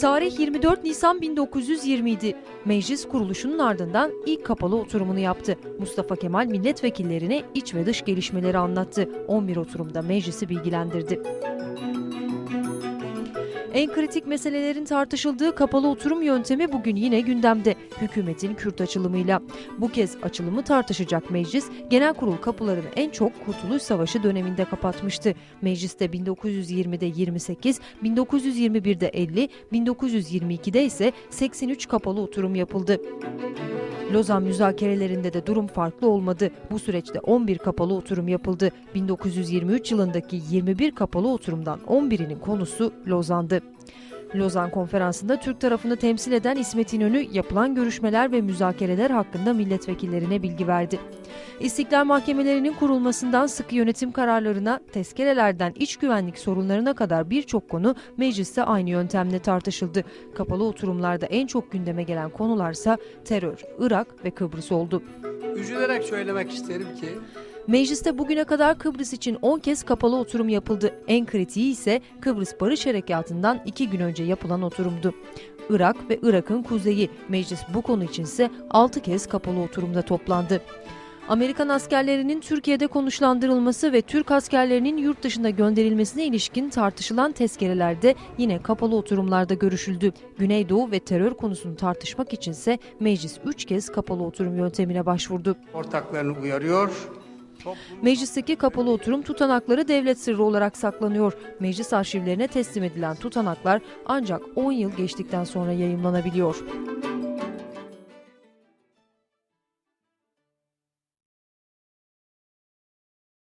Tarih 24 Nisan 1920 idi. Meclis kuruluşunun ardından ilk kapalı oturumunu yaptı. Mustafa Kemal milletvekillerine iç ve dış gelişmeleri anlattı. 11 oturumda meclisi bilgilendirdi. En kritik meselelerin tartışıldığı kapalı oturum yöntemi bugün yine gündemde. Hükümetin Kürt açılımıyla. Bu kez açılımı tartışacak meclis, genel kurul kapılarını en çok Kurtuluş Savaşı döneminde kapatmıştı. Mecliste 1920'de 28, 1921'de 50, 1922'de ise 83 kapalı oturum yapıldı. Lozan müzakerelerinde de durum farklı olmadı. Bu süreçte 11 kapalı oturum yapıldı. 1923 yılındaki 21 kapalı oturumdan 11'inin konusu Lozan'dı. Lozan Konferansı'nda Türk tarafını temsil eden İsmet İnönü yapılan görüşmeler ve müzakereler hakkında milletvekillerine bilgi verdi. İstiklal mahkemelerinin kurulmasından sıkı yönetim kararlarına, tezkerelerden iç güvenlik sorunlarına kadar birçok konu mecliste aynı yöntemle tartışıldı. Kapalı oturumlarda en çok gündeme gelen konularsa terör, Irak ve Kıbrıs oldu. Üzülerek söylemek isterim ki Mecliste bugüne kadar Kıbrıs için 10 kez kapalı oturum yapıldı. En kritiği ise Kıbrıs Barış Harekatı'ndan 2 gün önce yapılan oturumdu. Irak ve Irak'ın kuzeyi meclis bu konu içinse 6 kez kapalı oturumda toplandı. Amerikan askerlerinin Türkiye'de konuşlandırılması ve Türk askerlerinin yurt dışında gönderilmesine ilişkin tartışılan tezkerelerde yine kapalı oturumlarda görüşüldü. Güneydoğu ve terör konusunu tartışmak içinse meclis 3 kez kapalı oturum yöntemine başvurdu. ortaklarını uyarıyor. Meclisteki kapalı oturum tutanakları devlet sırrı olarak saklanıyor. Meclis arşivlerine teslim edilen tutanaklar ancak 10 yıl geçtikten sonra yayımlanabiliyor.